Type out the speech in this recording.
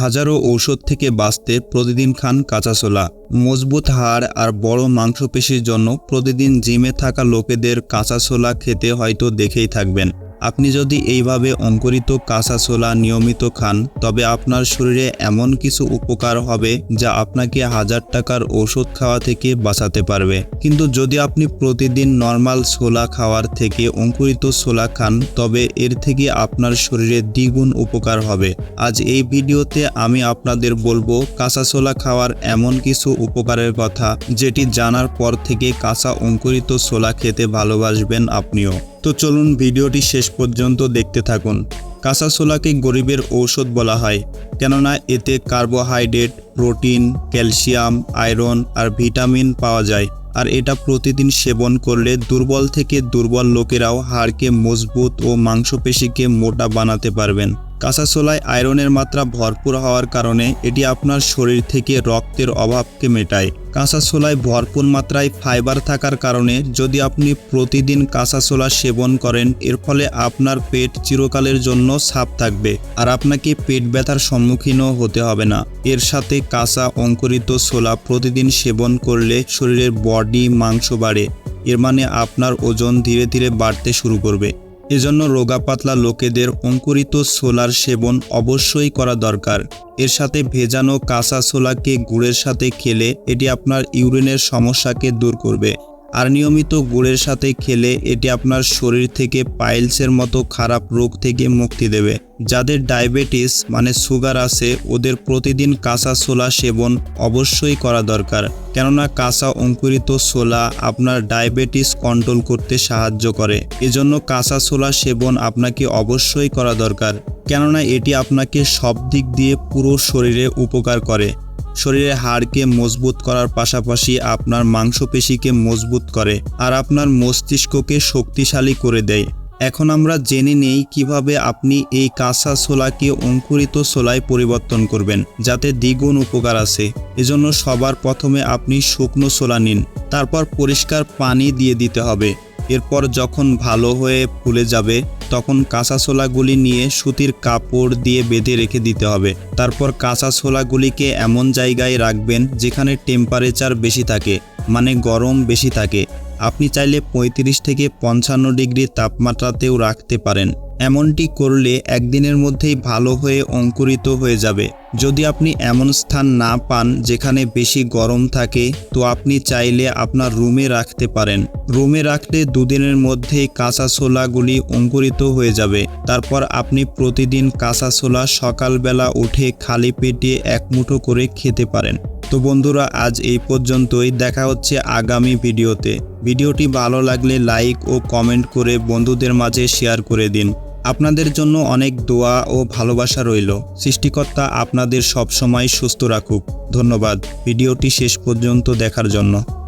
হাজারো ঔষধ থেকে বাঁচতে প্রতিদিন খান কাঁচা ছোলা। মজবুত হাড় আর বড় মাংসপেশির জন্য প্রতিদিন জিমে থাকা লোকেদের কাঁচা ছোলা খেতে হয়তো দেখেই থাকবেন। আপনি যদি এইভাবে অঙ্কুরিত কাঁচা ছোলা নিয়মিত খান, তবে আপনার শরীরে এমন কিছু উপকার হবে যা আপনাকে হাজার টাকার ওষুধ খাওয়া থেকে বাঁচাতে পারবে। কিন্তু যদি আপনি প্রতিদিন নর্মাল ছোলা খাওয়ার থেকে অঙ্কুরিত ছোলা খান, তবে এর থেকে আপনার শরীরে দ্বিগুণ উপকার হবে। আজ এই ভিডিওতে আমি আপনাদের বলব, কাঁচা ছোলা খাওয়ার এমন কিছু উপকারের কথা যেটি জানার পর থেকে কাঁচা অঙ্কুরিত ছোলা খেতে ভালোবাসবেন আপনিও। তো চলুন ভিডিওটি শেষ পর্যন্ত দেখতে থাকুন। কাঁচা ছোলাকে গরিবের ঔষধ বলা হয়, কেননা এতে কার্বোহাইড্রেট, প্রোটিন, ক্যালসিয়াম, আয়রন আর ভিটামিন পাওয়া যায়। আর এটা প্রতিদিন সেবন করলে দুর্বল থেকে দুর্বল লোকেরাও হাড়কে মজবুত ও মাংসপেশিকে মোটা বানাতে পারবেন। কাঁচা ছোলায় আয়রনের মাত্রা ভরপুর হওয়ার কারণে এটি আপনার শরীর থেকে রক্তের অভাবকে মেটায়। কাঁচা ছোলায় ভরপুর মাত্রায় ফাইবার থাকার কারণে যদি আপনি প্রতিদিন কাঁচা ছোলা সেবন করেন, এর ফলে আপনার পেট চিরকালের জন্য সাফ থাকবে আর আপনাকে পেট ব্যথার সম্মুখীনও হতে হবে না। এর সাথে কাঁচা অঙ্কুরিত ছোলা প্রতিদিন সেবন করলে শরীরের বডি, মাংস বাড়ে। এর মানে আপনার ওজন ধীরে ধীরে বাড়তে শুরু করবে। এজন্য রোগা পাতলা লোকেদের অঙ্কুরিত ছোলার সেবন অবশ্যই করা দরকার। এর সাথে ভেজানো কাঁচা ছোলাকে গুড়ের সাথে খেলে এটি আপনার ইউরিনের সমস্যাকে দূর করবে। আর নিয়মিত গুড়ের সাথে খেলে এটি আপনার শরীর থেকে পাইলসের মতো খারাপ রোগ থেকে মুক্তি দেবে। যাদের ডায়াবেটিস মানে সুগার আছে, ওদের প্রতিদিন কাঁচা ছোলা সেবন অবশ্যই করা দরকার। কেননা কাঁচা অঙ্কুরিত ছোলা আপনার ডায়াবেটিস কন্ট্রোল করতে সাহায্য করে। এজন্য কাঁচা ছোলা সেবন আপনাকে অবশ্যই করা দরকার। কেননা এটি আপনাকে সব দিক দিয়ে পুরো শরীরে উপকার করে। শরীরের হাড়কে মজবুত করার পাশাপাশি আপনার মাংসপেশিকে মজবুত করে আর আপনার মস্তিষ্ককে শক্তিশালী করে দেয়। এখন আমরা জেনে নেই কীভাবে আপনি এই কাঁচা ছোলাকে অঙ্কুরিত ছোলায় পরিবর্তন করবেন, যাতে দ্বিগুণ উপকার আছে এজন্য সবার প্রথমে আপনি শুকনো ছোলা নিন, তারপর পরিষ্কার পানি দিয়ে দিতে হবে। এরপর যখন ভালো হয়ে ফুলে যাবে তখন কাঁচা ছোলাগুলি নিয়ে সুতির কাপড় দিয়ে বেঁধে রেখে দিতে হবে। তারপর কাঁচা ছোলাগুলিকে এমন জায়গায় রাখবেন যেখানে টেম্পারেচার বেশি থাকে মানে গরম বেশি থাকে। আপনি চাইলে ৩৫ থেকে পঞ্চান্ন ডিগ্রি তাপমাত্রাতেও রাখতে পারেন। এমনটি করলে একদিনের মধ্যেই ভালো হয়ে অঙ্কুরিত হয়ে যাবে। যদি আপনি এমন স্থান না পান যেখানে বেশি গরম থাকে, তো আপনি চাইলে আপনার রুমে রাখতে পারেন। রুমে রাখলে দুদিনের মধ্যেই কাঁচা ছোলাগুলি অঙ্কুরিত হয়ে যাবে। তারপর আপনি প্রতিদিন কাঁচা ছোলা সকালবেলা উঠে খালি পেটে এক মুঠো করে খেতে পারেন। তো বন্ধুরা, আজ এই পর্যন্তই। দেখা হচ্ছে আগামী ভিডিওতে। ভিডিওটি ভালো লাগলে লাইক ও কমেন্ট করে বন্ধুদের মাঝে শেয়ার করে দিন। আপনাদের জন্য অনেক দোয়া ও ভালোবাসা রইল। সৃষ্টিকর্তা আপনাদের সবসময় সুস্থ রাখুক। ধন্যবাদ। ভিডিওটি শেষ পর্যন্ত দেখার জন্য।